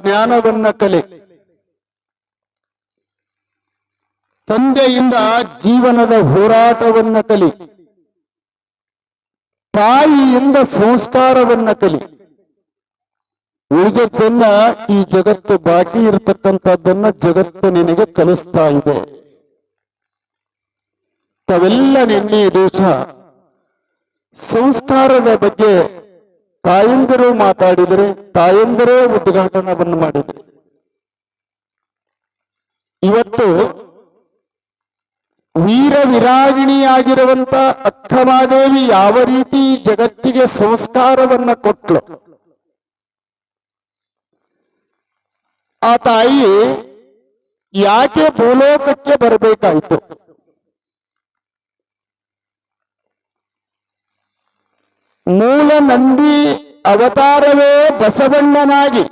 ಜ್ಞಾನವನ್ನ ಕಲೆ. ತಂದೆಯಿಂದ ಜೀವನದ ಹೋರಾಟವನ್ನ ಕಲಿ. ತಾಯಿಯಿಂದ ಸಂಸ್ಕಾರವನ್ನ ಕಲಿ. ಉಳಿದದ್ದನ್ನ ಈ ಜಗತ್ತು ಬಾಕಿ ಇರತಕ್ಕಂಥದ್ದನ್ನ ಜಗತ್ತು ನಿನಗೆ ಕಲಿಸ್ತಾ ಇದೆ. ತಾವೆಲ್ಲ ನಿನ್ನೆ ದೋಷ ಸಂಸ್ಕಾರದ ಬಗ್ಗೆ ತಾಯಂದಿರು ಮಾತಾಡಿದರೆ ತಾಯಂದಿರೇ ಉದ್ಘಾಟನವನ್ನು ಮಾಡಿದರು. ಇವತ್ತು ವೀರ ವಿರಾಗಿಣಿಯಾಗಿರುವಂತ ಅಕ್ಕಮಾದೇವಿ ಯಾವ ರೀತಿ ಜಗತ್ತಿಗೆ ಸಂಸ್ಕಾರವನ್ನ ಕೊಟ್ಲು. ಆ ತಾಯಿ ಯಾಕೆ ಭೂಲೋಕಕ್ಕೆ ಬರಬೇಕಾಯಿತು? ಮೂಲ ನಂದಿ ಅವತಾರವೇ ಬಸವಣ್ಣನಾಗಿ.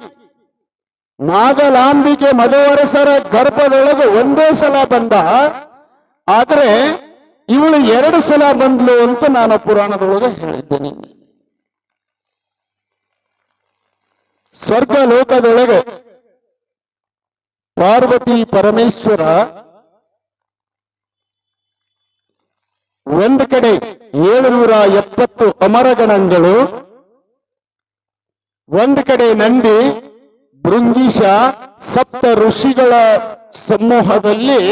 ನಾಗಲಾಂಬಿಕೆ ಮಧುವರಸರ ಗರ್ಭದೊಳಗೆ ಒಂದೇ ಸಲ ಬಂದ. ಆದರೆ ಇವಳು ಎರಡು ಸಲ ಬಂದ್ಲು ಅಂತ ನಾನು ಪುರಾಣದೊಳಗೆ ಹೇಳಿದ್ದೇನೆ. ಸ್ವರ್ಗ ಲೋಕದೊಳಗೆ ಪಾರ್ವತಿ ಪರಮೇಶ್ವರ ಒಂದು ಕಡೆ ಏಳುನೂರ ಎಪ್ಪತ್ತು ಅಮರಗಣಗಳು, ಒಂದು ಕಡೆ ನಂದಿ ಭೃಂಗೀಶ ಸಪ್ತ ಋಷಿಗಳ ಸಮೂಹದಲ್ಲಿ,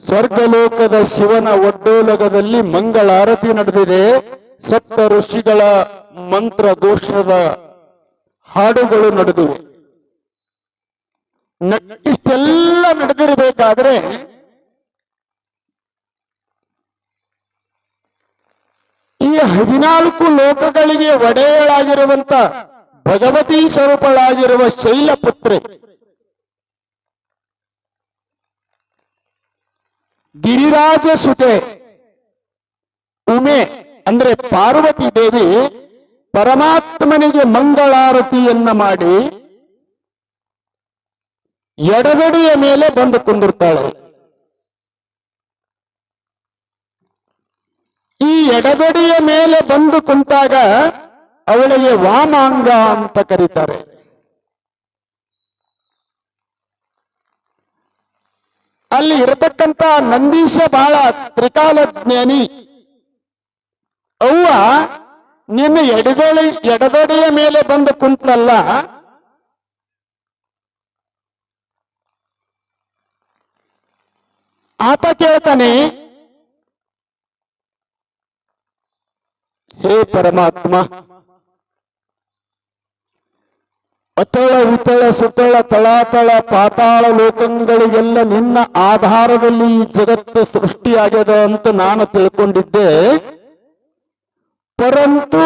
ಸ್ವರ್ಗಲೋಕದ ಶಿವನ ಒಡ್ಡೋಲಗದಲ್ಲಿ ಮಂಗಳಾರತಿ ನಡೆದಿದೆ. ಸಪ್ತ ಋಷಿಗಳ ಮಂತ್ರ ಘೋಷದ ಹಾಡುಗಳು ನಡೆದಿವೆ. ಇಷ್ಟೆಲ್ಲ ನಡೆದಿರಬೇಕಾದ್ರೆ ಈ ಹದಿನಾಲ್ಕು ಲೋಕಗಳಿಗೆ ಒಡೆಯಳಾಗಿರುವಂತ ಭಗವತಿ ಸ್ವರೂಪಳಾಗಿರುವ ಶೈಲಪುತ್ರೆ. ಗಿರಿರಾಜ ಸುತೆ ಉಮೆ ಅಂದ್ರೆ ಪಾರ್ವತಿ ದೇವಿ ಪರಮಾತ್ಮನಿಗೆ ಮಂಗಳಾರತಿಯನ್ನ ಮಾಡಿ ಎಡಗಡೆಯ ಮೇಲೆ ಬಂದು ಕುಂದಿರ್ತಾಳೆ. ಎಡಗಡೆಯ ಮೇಲೆ ಬಂದು ಕುಂತಾಗ ಅವಳಿಗೆ ವಾಮಾಂಗ ಅಂತ ಕರೀತಾರೆ. ಅಲ್ಲಿ ಇರತಕ್ಕಂತ ನಂದೀಶ ಬಾಳ ತ್ರಿಕಾಲಜ್ಞಾನಿ. ಅವ್ವ ನಿನ್ನ ಎಡಗಡಿ ಎಡದೊಡೆಯ ಮೇಲೆ ಬಂದು ಕುಂತಲ್ಲ ಆತ ಕೇಳ್ತಾನೆ ಹೇ ಪರಮಾತ್ಮ, ಅತಳ ವಿತಳ ಸುತಳ ತಳಾತಳ ಪಾತಾಳ ಲೋಕಗಳಿಗೆಲ್ಲ ನಿನ್ನ ಆಧಾರದಲ್ಲಿ ಈ ಜಗತ್ತು ಸೃಷ್ಟಿಯಾಗ್ಯದ ಅಂತ ನಾನು ತಿಳ್ಕೊಂಡಿದ್ದೆ. ಪರಂತು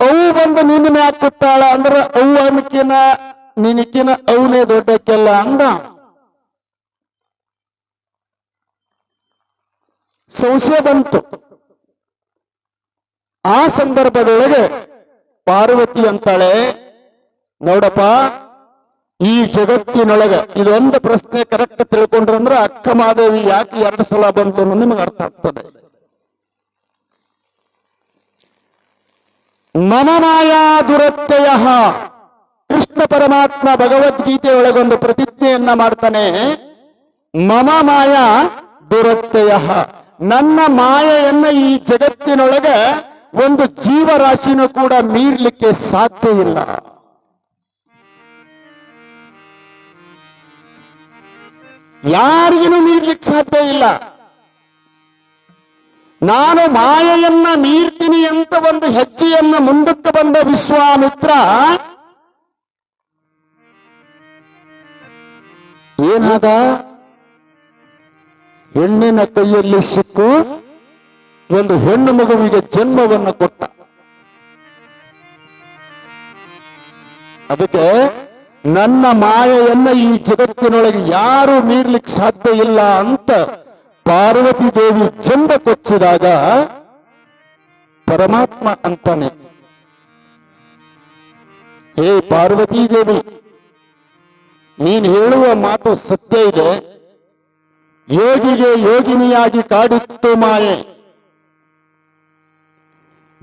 ಅವು ಬಂದು ನಿನ್ನ ಮ್ಯಾಕ್ ಅಂದ್ರ ಅವು ಅನ್ಕಿನ ನಿನಕಿನ ಅವನೇ ದೊಡ್ಡಕ್ಕೆಲ್ಲ ಅಂದ. ಸಂಶಯ ಬಂತು ಆ ಸಂದರ್ಭದೊಳಗೆ ಪಾರ್ವತಿ ಅಂತಾಳೆ, ನೋಡಪ್ಪ, ಈ ಜಗತ್ತಿನೊಳಗ ಇದೊಂದು ಪ್ರಶ್ನೆ ಕರೆಕ್ಟ್ ತಿಳ್ಕೊಂಡ್ರಂದ್ರ ಅಕ್ಕ ಮಾದೇವಿ ಯಾಕೆ ಎರಡು ಸಲ ಬಂತು ಅನ್ನೋದು ನಿಮಗೆ ಅರ್ಥ ಆಗ್ತದೆ. ಮಮ ಮಾಯಾ ದುರತ್ಯಯ. ಕೃಷ್ಣ ಪರಮಾತ್ಮ ಭಗವದ್ಗೀತೆಯೊಳಗೊಂದು ಪ್ರತಿಜ್ಞೆಯನ್ನ ಮಾಡ್ತಾನೆ. ಮಮ ಮಾಯಾ ದುರತ್ಯಯ. ನನ್ನ ಮಾಯೆಯನ್ನ ಈ ಜಗತ್ತಿನೊಳಗ ಒಂದು ಜೀವರಾಶಿನೂ ಕೂಡ ಮೀರ್ಲಿಕ್ಕೆ ಸಾಧ್ಯ ಇಲ್ಲ. ಯಾರಿಗೂ ಮೀರ್ಲಿಕ್ಕೆ ಸಾಧ್ಯ ಇಲ್ಲ. ನಾನು ಮಾಯೆಯನ್ನ ಮೀರ್ತೀನಿ ಅಂತ ಒಂದು ಹೆಜ್ಜೆಯನ್ನ ಮುಂದಕ್ಕೆ ಬಂದ ವಿಶ್ವಾಮಿತ್ರ ಏನಾದ? ಹೆಣ್ಣಿನ ಕೈಯಲ್ಲಿ ಸಿಕ್ಕು ಒಂದು ಹೆಣ್ಣು ಮಗುವಿಗೆ ಜನ್ಮವನ್ನು ಕೊಟ್ಟ. ಅದಕ್ಕೆ ನನ್ನ ಮಾಯೆಯನ್ನ ಈ ಜಗತ್ತಿನೊಳಗೆ ಯಾರು ಮೀರ್ಲಿಕ್ಕೆ ಸಾಧ್ಯ ಇಲ್ಲ ಅಂತ ಪಾರ್ವತಿ ದೇವಿ ಜನ್ಮ ಕೊಚ್ಚಿದಾಗ ಪರಮಾತ್ಮ ಅಂತಾನೆ. ಹೇ ಪಾರ್ವತಿ ದೇವಿ, ನೀನು ಹೇಳುವ ಮಾತು ಸತ್ಯ ಇದೆ. ಯೋಗಿಗೆ ಯೋಗಿನಿಯಾಗಿ ಕಾಡಿತ್ತು ಮಾಯೆ.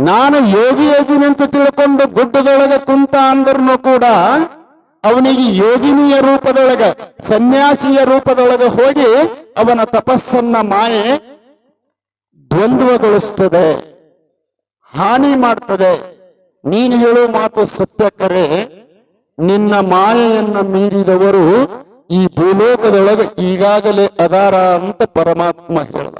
ನಾನು ಯೋಗಿ ಯೋಗಿನಿ ಅಂತ ತಿಳ್ಕೊಂಡು ಗುಡ್ಡದೊಳಗೆ ಕುಂತ ಅಂದ್ರೂ ಕೂಡ ಅವನಿಗೆ ಯೋಗಿನಿಯ ರೂಪದೊಳಗ, ಸನ್ಯಾಸಿಯ ರೂಪದೊಳಗೆ ಹೋಗಿ ಅವನ ತಪಸ್ಸನ್ನ ಮಾಯೆ ದ್ವಂದ್ವಗೊಳಿಸ್ತದೆ, ಹಾನಿ ಮಾಡ್ತದೆ. ನೀನು ಹೇಳುವ ಮಾತು ಸತ್ಯ ಕರೆ. ನಿನ್ನ ಮಾಯೆಯನ್ನ ಮೀರಿದವರು ಈ ಭೂಲೋಕದೊಳಗೆ ಈಗಾಗಲೇ ಅದಾರ ಅಂತ ಪರಮಾತ್ಮ ಹೇಳ್ದ.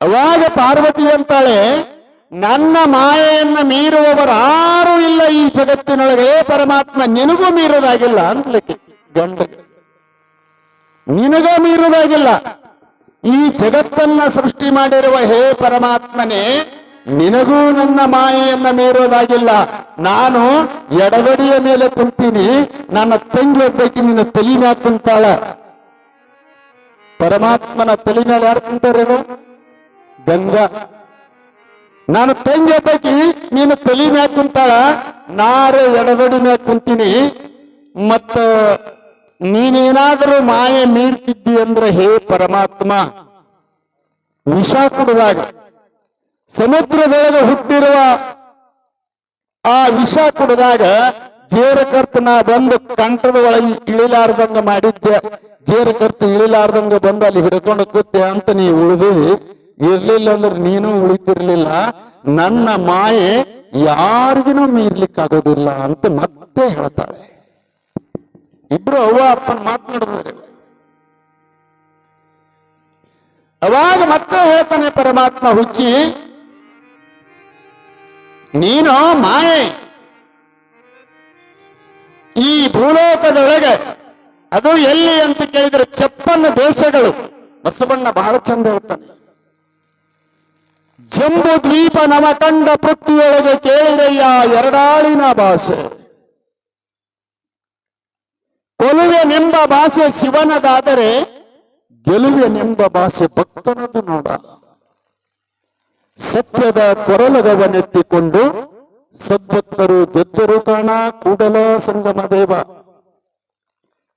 ಅವಾಗ ಪಾರ್ವತಿ ಅಂತಾಳೆ, ನನ್ನ ಮಾಯೆಯನ್ನು ಮೀರುವವರಾರು ಇಲ್ಲ ಈ ಜಗತ್ತಿನೊಳಗೆ. ಪರಮಾತ್ಮ, ನಿನಗೂ ಮೀರೋದಾಗಿಲ್ಲ ಅಂತಲಿಕ್ಕೆ ಗಂಡ ನಿನಗೂ ಮೀರೋದಾಗಿಲ್ಲ ಈ ಜಗತ್ತನ್ನ ಸೃಷ್ಟಿ ಮಾಡಿರುವ ಹೇ ಪರಮಾತ್ಮನೇ, ನಿನಗೂ ನನ್ನ ಮಾಯೆಯನ್ನ ಮೀರೋದಾಗಿಲ್ಲ ನಾನು ಎಡಗಡಿಯ ಮೇಲೆ ಕುಂತೀನಿ, ನನ್ನ ತಂಗಿ ಒಬ್ಬಕ್ಕೆ ನಿನ್ನ ತಲೆ ಮ್ಯಾಗ ಕುಂತಾಳ. ಪರಮಾತ್ಮನ ತಲೆ ಮೇಲೆ ಯಾರು ಕುಂತಾರ ಗಂಗಾ. ನಾನು ತಂಗಿ ಹಬ್ಬಕ್ಕೆ ನೀನು ತಲಿ ಮ್ಯಾಗ ಕುಂತಾಳ, ನಾರೇ ಎಡಗಡಿ ಮ್ಯಾಗ ಕುಂತೀನಿ. ಮತ್ತ ನೀನೇನಾದರೂ ಮಾಯೆ ಮೀರ್ತಿದ್ದಿ ಅಂದ್ರೆ ಹೇ ಪರಮಾತ್ಮ, ವಿಷ ಕುಡಿದಾಗ, ಸಮುದ್ರದೊಳಗೆ ಹುಟ್ಟಿರುವ ಆ ವಿಷ ಕುಡಿದಾಗ ಜೇರಕರ್ತನ ಬಂದು ಕಂಠದ ಒಳಗೆ ಇಳಿಲಾರ್ದಂಗ ಮಾಡಿದ್ದೆ. ಜೇರಕರ್ತ ಇಳಿಲಾರ್ದಂಗ ಬಂದು ಅಲ್ಲಿ ಹಿಡ್ಕೊಂಡು ಕೂತೆ ಅಂತ ನೀ ಉಳಿದು. ಇರ್ಲಿಲ್ಲ ಅಂದ್ರೆ ನೀನು ಉಳಿತಿರ್ಲಿಲ್ಲ. ನನ್ನ ಮಾಯೆ ಯಾರಿಗೂ ಮೀರ್ಲಿಕ್ಕಾಗೋದಿಲ್ಲ ಅಂತ ಮತ್ತೆ ಹೇಳ್ತಾಳೆ. ಇಬ್ರು ಅವ್ವ ಅಪ್ಪನ ಮಾತನಾಡಿದ್ರೆ ಅವಾಗ ಮತ್ತೆ ಹೇಳ್ತಾನೆ ಪರಮಾತ್ಮ ಹುಚ್ಚಿ, ನೀನು ಮಾಯೆ. ಈ ಭೂಲೋಕದೊಳಗೆ ಅದು ಎಲ್ಲಿ ಅಂತ ಕೇಳಿದ್ರೆ ಚಪ್ಪನ್ನ ದೇಶಗಳು. ಬಸವಣ್ಣ ಬಹಳ ಚಂದ ಹೇಳ್ತಾನೆ. ಜಂಬು ದ್ವೀಪ ನವಕಂಡ ಪೃಥ್ವಿಯೊಳಗೆ ಕೇಳಿದೆಯ ಎರಡಾಳಿನ ಭಾಷೆ. ಕೊಲುವೆನೆಂಬ ಭಾಷೆ ಶಿವನದಾದರೆ ಗೆಲುವೆನೆಂಬ ಭಾಷೆ ಭಕ್ತನದು ನೋಡ. ಸತ್ಯದ ಕೊರಲಗವನೆತ್ತಿಕೊಂಡು ಸದ್ಭಕ್ತರು ಗೆದ್ದರು ಕಾಣ ಕೂಡಲ ಸಂಗಮ ದೇವ.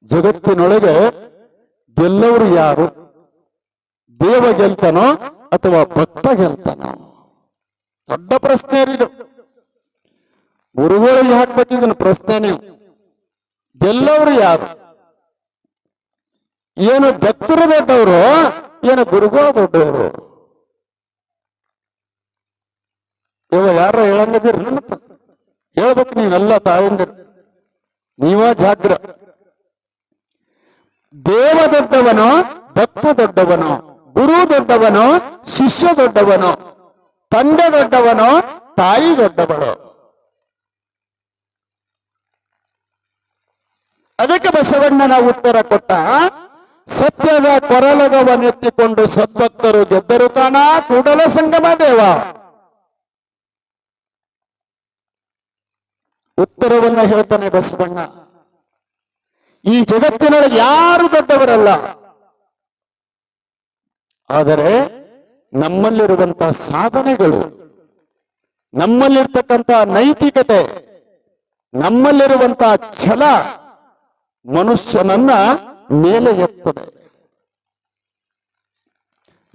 ಜಗತ್ತಿನೊಳಗೆ ಗೆಲ್ಲವರು ಯಾರು? ದೇವ ಗೆಲ್ತನೋ ಅಥವಾ ಭಕ್ತ ಹೇಳ್ತಾನ ದೊಡ್ಡ ಪ್ರಶ್ನೆ ಇದು. ಗುರುಗಳಿಗೆ ಹಾಕ್ಬೇಕಿದನ್ನ ಪ್ರಶ್ನೆ ನೀವು. ಯಾರು? ಏನು ಭಕ್ತರು ದೊಡ್ಡವರು? ಏನು ಗುರುಗಳು ದೊಡ್ಡವರು? ಇವ ಯಾರ ಹೇಳಂಗದಿರಿ ಹೇಳ್ಬೇಕು ನೀವೆಲ್ಲ ತಾಯಂದಿರು. ನೀವ ಜಾಗ್ರ. ದೇವ ದೊಡ್ಡವನು, ಭಕ್ತ ದೊಡ್ಡವನು ಗುರು ದೊಡ್ಡವನು, ಶಿಷ್ಯ ದೊಡ್ಡವನು, ತಂದೆ ದೊಡ್ಡವನು, ತಾಯಿ ದೊಡ್ಡವನು. ಅದಕ್ಕೆ ಬಸವಣ್ಣನ ಉತ್ತರ ಕೊಟ್ಟ, ಸತ್ಯದ ಕೊರಲಗವನ್ನೆತ್ತಿಕೊಂಡು ಸದ್ಭಕ್ತರು ಗೆದ್ದರು ತಾಣ ಕೂಡಲ ಸಂಗಮ ದೇವ. ಉತ್ತರವನ್ನ ಹೇಳ್ತಾನೆ ಬಸವಣ್ಣ. ಈ ಜಗತ್ತಿನೊಳಗೆ ಯಾರು ದೊಡ್ಡವರಲ್ಲ? ಆದರೆ ನಮ್ಮಲ್ಲಿರುವಂತಹ ಸಾಧನೆಗಳು ನಮ್ಮಲ್ಲಿರ್ತಕ್ಕಂತಹ ನೈತಿಕತೆ, ನಮ್ಮಲ್ಲಿರುವಂತಹ ಛಲ ಮನುಷ್ಯನನ್ನ ಮೇಲೆ ಎತ್ತದೆ.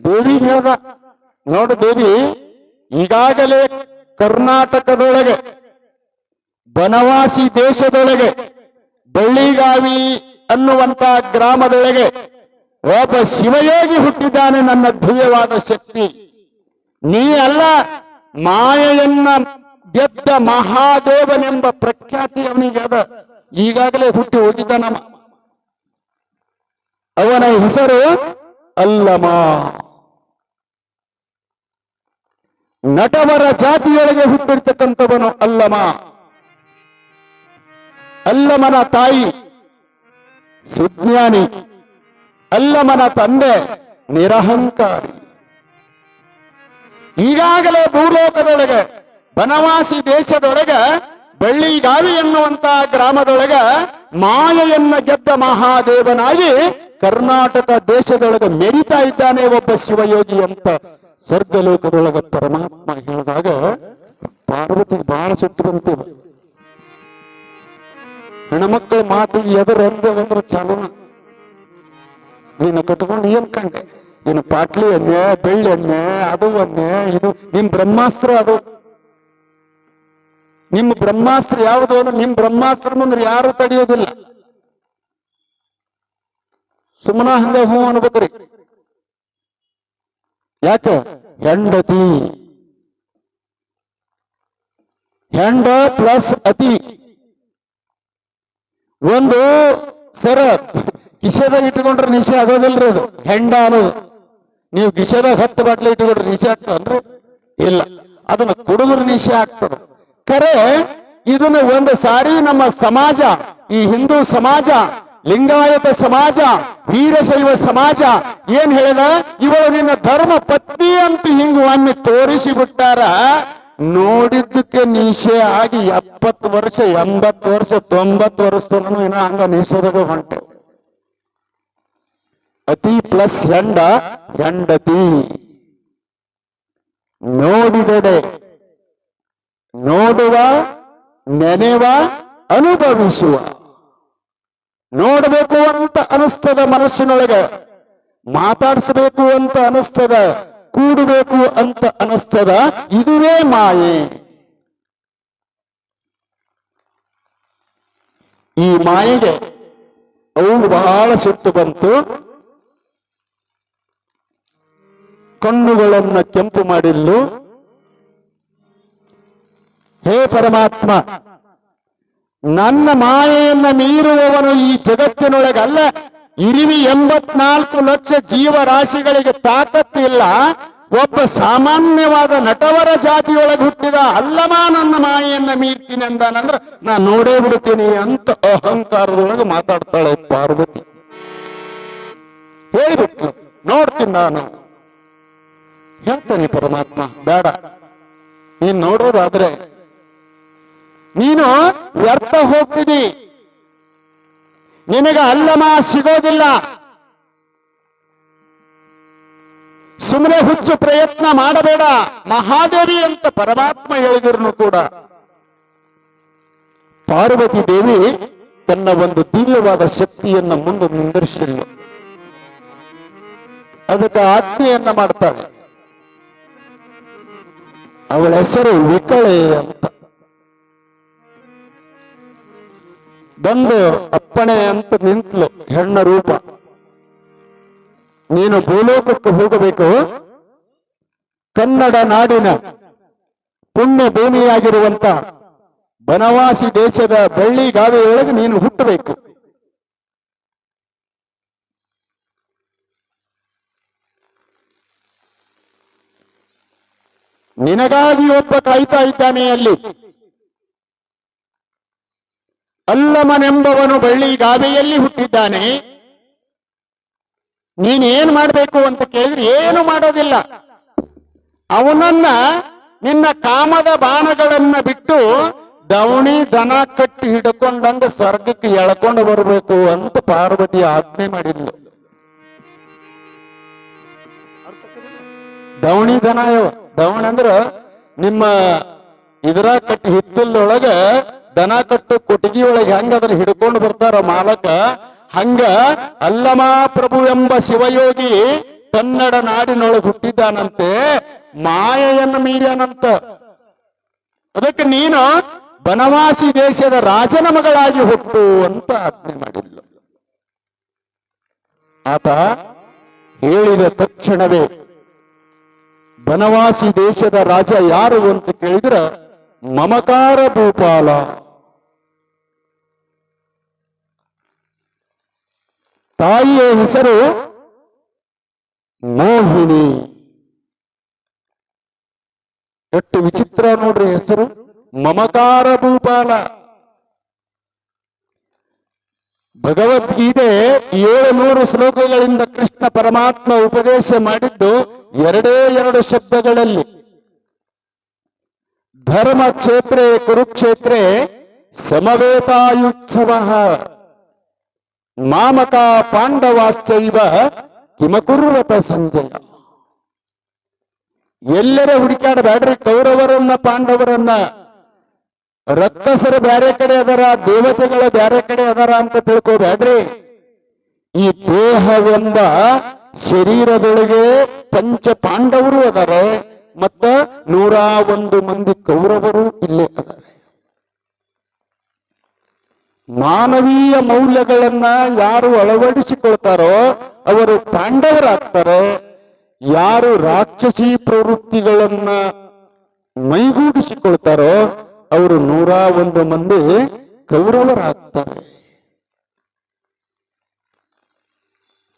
ದೇವಿ ಹೇಳ್ದ, ನೋಡು ದೇವಿ, ಈಗಾಗಲೇ ಕರ್ನಾಟಕದೊಳಗೆ, ಬನವಾಸಿ ದೇಶದೊಳಗೆ, ಬಳ್ಳಿಗಾವಿ ಅನ್ನುವಂತ ಗ್ರಾಮದೊಳಗೆ ಒಬ್ಬ ಶಿವಯೋಗಿ ಹುಟ್ಟಿದ್ದಾನೆ ನನ್ನ ದಿವ್ಯವಾದ ಶಕ್ತಿ. ನೀ ಅಲ್ಲ ಮಾಯೆಯನ್ನ ಗೆದ್ದ ಮಹಾದೇವನೆಂಬ ಪ್ರಖ್ಯಾತಿ ಅವನಿಗೆ ಅದ. ಈಗಾಗಲೇ ಹುಟ್ಟಿ ಹೋಗಿದ್ದಾನಮ್ಮ ಅವನ ಹೆಸರು ಅಲ್ಲಮ ನಟವರ ಜಾತಿಯೊಳಗೆ ಹುಟ್ಟಿರ್ತಕ್ಕಂಥವನು ಅಲ್ಲಮ ಅಲ್ಲಮನ ತಾಯಿ ಸುಜ್ಞಾನಿ. ಅಲ್ಲಮನ ತಂದೆ, ನಿರಹಂಕಾರಿ. ಈಗಾಗಲೇ ಭೂಲೋಕದೊಳಗೆ, ಬನವಾಸಿ ದೇಶದೊಳಗೆ, ಬಳ್ಳಿಗಾವಿ ಎನ್ನುವಂತ ಗ್ರಾಮದೊಳಗ ಮಾಯೆಯನ್ನ ಗೆದ್ದ ಮಹಾದೇವನಾಗಿ ಕರ್ನಾಟಕ ದೇಶದೊಳಗೆ ಮೆರಿತಾ ಇದ್ದಾನೆ ಒಬ್ಬ ಶಿವಯೋಗಿ ಅಂತ ಸ್ವರ್ಗಲೋಕದೊಳಗ ಪರಮಾತ್ಮ ಹೇಳಿದಾಗ, ಪಾರ್ವತಿ ಬಹಳ ಸುಟ್ಟಿರಂತೆ ಹೆಣ್ಮಕ್ಳ ಮಾತಿಗೆ ಎದುರು ಅಂದೆ ಅಂದ್ರೆ ಚಾಲನ. ನೀನು ಕಟ್ಕೊಂಡು ಏನ್ ಕಂಡೆ? ನೀನು ಪಾಟ್ಲಿ ಅನ್ನೆ ಅನ್ನೆ ಅದು ಅನ್ನೆ ಇದು ನಿಮ್ ಬ್ರಹ್ಮಾಸ್ತ್ರ ಅದು. ನಿಮ್ಮ ಬ್ರಹ್ಮಾಸ್ತ್ರ ಯಾವುದು ಅಂದ್ರೆ ನಿಮ್ ಬ್ರಹ್ಮಾಸ್ತ್ರ ಯಾರು ತಡೆಯೋದಿಲ್ಲ. ಸುಮ್ಮನ ಹಂಗ ಹೂ ಅನ್ಬೇಕ್ರಿ. ಯಾಕೆ? ಹೆಂಡತಿ. ಹೆಂಡ ಪ್ಲಸ್ ಅತಿ. ಒಂದು ಸರ ಕಿಶೆದಾಗ ಇಟ್ಟುಕೊಂಡ್ರೆ ನಿಶೆ ಆಗೋದಿಲ್ರಿ ಅದು. ಹೆಂಡ ಅನ್ನೋದು. ನೀವು ಗಿಶೆದಾಗ ಹತ್ತು ಬಾಟ್ಲಿ ಇಟ್ಟುಕೊಂಡ್ರೆ ನಿಶೆ ಆಗ್ತದನ್ರಿ ಇಲ್ಲ. ಅದನ್ನ ಕುಡಿದ್ರೆ ನಿಶೆ ಆಗ್ತದ. ಕರೆ, ಇದನ್ನ ಒಂದು ಸಾರಿ ನಮ್ಮ ಸಮಾಜ, ಈ ಹಿಂದೂ ಸಮಾಜ, ಲಿಂಗಾಯತ ಸಮಾಜ, ವೀರಶೈವ ಸಮಾಜ ಏನ್ ಹೇಳಿದ? ಇವಳು ನಿನ್ನ ಧರ್ಮ ಪತ್ನಿ ಅಂತ ಹಿಂಗ ಒಮ್ಮೆ ತೋರಿಸಿ ಬಿಟ್ಟಾರ ನೋಡಿದ್ದಕ್ಕೆ ನಿಶೆ ಆಗಿ ಎಪ್ಪತ್ತು ವರ್ಷ, ಎಂಬತ್ತು ವರ್ಷ, ತೊಂಬತ್ತು ವರ್ಷದ ಏನೋ ಹಂಗ ನಿಷೇಧಗಳು ಹೊಂಟೆ ಅತಿ ಪ್ಲಸ್ ಹೆಂಡ, ಹೆಂಡತಿ. ನೋಡಿದಡೆ, ನೋಡುವ, ನೆನೆವ, ಅನುಭವಿಸುವ. ನೋಡಬೇಕು ಅಂತ ಅನಿಸ್ತದ ಮನಸ್ಸಿನೊಳಗೆ, ಮಾತಾಡಿಸಬೇಕು ಅಂತ ಅನಿಸ್ತದ, ಕೂಡಬೇಕು ಅಂತ ಅನಿಸ್ತದ ಇದುವೇ ಮಾಯೆ. ಈ ಮಾಯೆಗೆ ಅವು ಬಹಳ ಸುಟ್ಟು ಬಂತು. ಕಣ್ಣುಗಳನ್ನ ಕೆಂಪು ಮಾಡಿಲ್ಲು. ಹೇ ಪರಮಾತ್ಮ, ನನ್ನ ಮಾಯೆಯನ್ನ ಮೀರುವವನು ಈ ಜಗತ್ತಿನೊಳಗಲ್ಲ. ಇರಿವಿ ಎಂಬತ್ನಾಲ್ಕು ಲಕ್ಷ ಜೀವರಾಶಿಗಳಿಗೆ ತಾಕತ್ತಿಲ್ಲ ಒಬ್ಬ ಸಾಮಾನ್ಯವಾದ ನಟವರ ಜಾತಿಯೊಳಗೆ ಹುಟ್ಟಿದ ಅಲ್ಲಮ ನನ್ನ ಮಾಯೆಯನ್ನ ಮೀರ್ತೀನಿ ಅಂದಾನಂದ್ರೆ ನಾ ನೋಡೇ ಬಿಡ್ತೀನಿ ಅಂತ ಅಹಂಕಾರದೊಳಗೆ ಮಾತಾಡ್ತಾಳೆ ಪಾರ್ವತಿ. ಹೇಳಿಬಿಟ್ಲು, ನೋಡ್ತೀನಿ ನಾನು. ಹೇಳ್ತಾನೆ ಪರಮಾತ್ಮ, ಬೇಡ. ನೀನ್ ನೋಡೋದಾದ್ರೆ ನೀನು ವ್ಯರ್ಥ ಹೋಗ್ತಿದಿ. ನಿನಗೆ ಅಲ್ಲಮ ಸಿಗೋದಿಲ್ಲ. ಸುಮ್ಮನೆ ಹುಚ್ಚು ಪ್ರಯತ್ನ ಮಾಡಬೇಡ. ಮಹಾದೇವಿ ಅಂತ ಪರಮಾತ್ಮ ಹೇಳಿದ್ರು ಕೂಡ. ಪಾರ್ವತಿ ದೇವಿ ತನ್ನ ಒಂದು ದಿವ್ಯವಾದ ಶಕ್ತಿಯನ್ನ ಮುಂದೆ ನಿಂದಿರಿಸಿಲ್ಲ ಅದಕ್ಕೆ ಆಜ್ಞೆಯನ್ನ ಮಾಡ್ತಾಳೆ. ಅವಳ ಹೆಸರು ವಿಕಳೆ ಅಂತ. ಬಂದು ಅಪ್ಪಣೆ ಅಂತ ನಿಂತಲು ಹೆಣ್ಣ ರೂಪ. ನೀನು ಭೂಲೋಕಕ್ಕೆ ಹೋಗಬೇಕು. ಕನ್ನಡ ನಾಡಿನ ಪುಣ್ಯ ಭೂಮಿಯಾಗಿರುವಂತ ಬನವಾಸಿ ದೇಶದ ಬಳ್ಳಿ ಗಾವೆಯೊಳಗೆ ನೀನು ಹುಟ್ಟಬೇಕು. ನಿನಗಾಗಿ ಒಬ್ಬ ಕಾಯ್ತಾ ಇದ್ದಾನೆ ಅಲ್ಲಿ. ಅಲ್ಲಮನೆಂಬವನು ಬಳ್ಳಿ ಗಾಬೆಯಲ್ಲಿ ಹುಟ್ಟಿದ್ದಾನೆ. ನೀನೇನ್ ಮಾಡಬೇಕು ಅಂತ ಕೇಳಿದ್ರೆ ಏನು ಮಾಡೋದಿಲ್ಲ. ಅವನನ್ನ ನಿನ್ನ ಕಾಮದ ಬಾಣಗಳನ್ನ ಬಿಟ್ಟು ದವಣಿ ದನ ಕಟ್ಟಿ ಹಿಡ್ಕೊಂಡಂಗ ಸ್ವರ್ಗಕ್ಕೆ ಎಳ್ಕೊಂಡು ಬರಬೇಕು ಅಂತ ಪಾರ್ವತಿ ಆಜ್ಞೆ ಮಾಡಿದ್ಲು. ದವಣಿ ದನ ಇವ ದವಣಿ ಅಂದ್ರ ನಿಮ್ಮ ಇದರ ಕಟ್ಟಿ ಹಿತ್ತಲೊಳಗ ದನ ಕಟ್ಟು ಕೊಟ್ಟಿಗೆ ಒಳಗೆ ಹೆಂಗ ಅದನ್ನ ಹಿಡ್ಕೊಂಡು ಬರ್ತಾರ ಮಾಲಕ, ಹಂಗ ಅಲ್ಲಮ ಪ್ರಭು ಎಂಬ ಶಿವಯೋಗಿ ಕನ್ನಡ ನಾಡಿನೊಳಗೆ ಹುಟ್ಟಿದ್ದಾನಂತೆ, ಮಾಯೆಯನ್ನು ಮೀರ್ಯಾನಂತ. ಅದಕ್ಕೆ ನೀನು ಬನವಾಸಿ ದೇಶದ ರಾಜನ ಮಗಳಾಗಿ ಹುಟ್ಟು ಅಂತ ಆಜ್ಞೆ ಮಾಡಿಲ್ಲ ಆತ ಹೇಳಿದ ತಕ್ಷಣವೇ ಬನವಾಸಿ ದೇಶದ ರಾಜ ಯಾರು ಅಂತ ಕೇಳಿದ್ರೆ ಮಮಕಾರ ಭೂಪಾಲ. ತಾಯಿಯ ಹೆಸರು ಮೋಹಿನಿ. ಎಷ್ಟು ವಿಚಿತ್ರ ನೋಡ್ರಿ ಹೆಸರು ಮಮಕಾರ ಭೂಪಾಲ. ಭಗವದ್ಗೀತೆ ಏಳು ನೂರು ಶ್ಲೋಕಗಳಿಂದ ಕೃಷ್ಣ ಪರಮಾತ್ಮ ಉಪದೇಶ ಮಾಡಿದ್ದು ಎರಡೇ ಎರಡು ಶಬ್ದಗಳಲ್ಲಿ. ಧರ್ಮ ಕ್ಷೇತ್ರ ಕುರುಕ್ಷೇತ್ರೆ ಸಮವೇತಾಯುತ್ಸವ. ಮಾಮಕ ಪಾಂಡವಾಶ್ಚೈವ ಕಿಮಕುರ್ವತ ಸಂಜಯ. ಎಲ್ಲರ ಹುಡುಕಾಡಬೇಡ್ರಿ ಕೌರವರನ್ನ ಪಾಂಡವರನ್ನ. ರಕ್ಕಸರು ಬ್ಯಾರೆ ಕಡೆ ಅದರ, ದೇವತೆಗಳ ಬ್ಯಾರೆ ಕಡೆ ಅದರ ಅಂತ ತಿಳ್ಕೋಬೇಡ್ರಿ. ಈ ದೇಹವೆಂಬ ಶರೀರದೊಳಗೆ ಪಂಚ ಪಾಂಡವರು ಅದಾರೆ, ಮತ್ತ ನೂರ ಒಂದು ಮಂದಿ ಕೌರವರು ಇಲ್ಲೇ ಅದಾರೆ. ಮಾನವೀಯ ಮೌಲ್ಯಗಳನ್ನ ಯಾರು ಅಳವಡಿಸಿಕೊಳ್ತಾರೋ ಅವರು ಪಾಂಡವರಾಗ್ತಾರೆ. ಯಾರು ರಾಕ್ಷಸಿ ಪ್ರವೃತ್ತಿಗಳನ್ನ ಮೈಗೂಡಿಸಿಕೊಳ್ತಾರೋ ಅವರು ನೂರ ಒಂದು ಮಂದಿ ಕೌರವರಾಗ್ತಾರೆ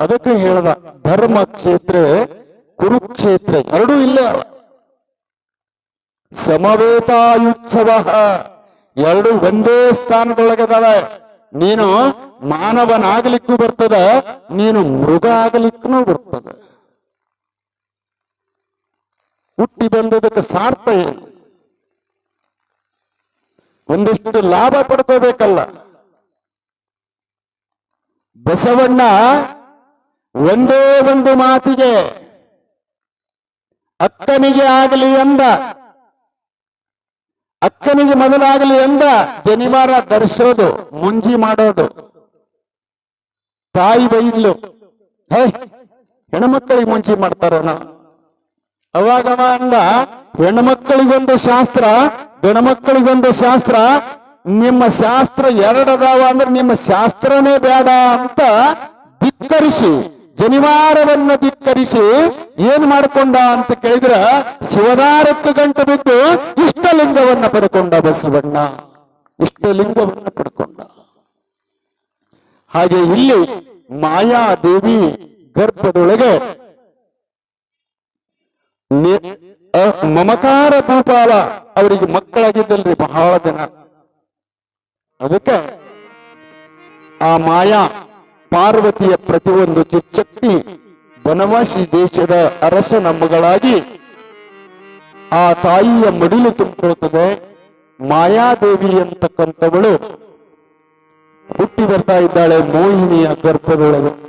ಅದಕ್ಕೆ ಹೇಳದ, ಧರ್ಮ ಕ್ಷೇತ್ರ, ಕುರುಕ್ಷೇತ್ರ ಎರಡೂ ಇಲ್ಲ ಸಮವೇತಾಯುತ್ಸವ ಎರಡು ಒಂದೇ ಸ್ಥಾನದೊಳಗದಾವೆ. ನೀನು ಮಾನವನಾಗಲಿಕ್ಕೂ ಬರ್ತದ, ನೀನು ಮೃಗ ಆಗಲಿಕ್ಕೂ ಬರ್ತದ. ಹುಟ್ಟಿ ಬಂದದಕ್ಕೆ ಸಾರ್ಥ ಏನು? ಒಂದಿಷ್ಟು ಲಾಭ ಪಡ್ಕೋಬೇಕಲ್ಲ. ಬಸವಣ್ಣ ಒಂದೇ ಒಂದು ಮಾತಿಗೆ, ಅಕ್ಕನಿಗೆ ಆಗಲಿ ಎಂದ, ಅಕ್ಕನಿಗೆ ಮೊದಲಾಗಲಿ ಎಂದ, ಜನಿವಾರ ಧರಿಸೋದು, ಮುಂಜಿ ಮಾಡೋದು. ತಾಯಿ ಬೈದ್ಲು, ಹೇ ಹೆಣ್ಮಕ್ಕಳಿಗೆ ಮುಂಚಿ ಮಾಡ್ತಾರ ಅವಾಗವ ಅಂದ ಹೆಣ್ಮಕ್ಕಳಿಗೊಂದು ಶಾಸ್ತ್ರ ಗಣಮಕ್ಕಳಿಗೊಂದು ಶಾಸ್ತ್ರ, ನಿಮ್ಮ ಶಾಸ್ತ್ರ ಎರಡದಾವ ಅಂದ್ರೆ ನಿಮ್ಮ ಶಾಸ್ತ್ರನೇ ಬೇಡ ಅಂತ ಧಿಕ್ಕರಿಸಿ, ಜನಿವಾರವನ್ನ ಧಿಕ್ಕರಿಸಿ ಏನ್ ಮಾಡ್ಕೊಂಡ ಅಂತ ಕೇಳಿದ್ರ ಶಿವದಾರಕ್ಕೆ ಗಂಟು ಬಿದ್ದು ಇಷ್ಟಲಿಂಗವನ್ನ ಪಡ್ಕೊಂಡ ಬಸವಣ್ಣ. ಇಷ್ಟಲಿಂಗವನ್ನ ಪಡ್ಕೊಂಡ. ಹಾಗೆ ಇಲ್ಲಿ ಮಾಯಾದೇವಿ ಗರ್ಭದೊಳಗೆ ಮಮಕಾರ ಭೂಪಾಲ. ಅವರಿಗೆ ಮಕ್ಕಳಾಗಿದ್ದಲ್ರಿ ಬಹಳ ದಿನ ಅದಕ್ಕೆ ಆ ಮಾಯಾ ಪಾರ್ವತಿಯ ಪ್ರತಿಯೊಂದು ಚಿಚ್ಚಕ್ತಿ ಬನವಾಸಿ ದೇಶದ ಅರಸನ ಮಗಳಾಗಿ ಆ ತಾಯಿಯ ಮಡಿಲು ತುಂಬಿಕೊಳ್ತದೆ ಮಾಯಾದೇವಿ ಅಂತಕ್ಕಂಥವಳು ಹುಟ್ಟಿ ಬರ್ತಾ ಇದ್ದಾಳೆ ಮೋಹಿನಿಯ ಗರ್ಭದೊಳಗೆ.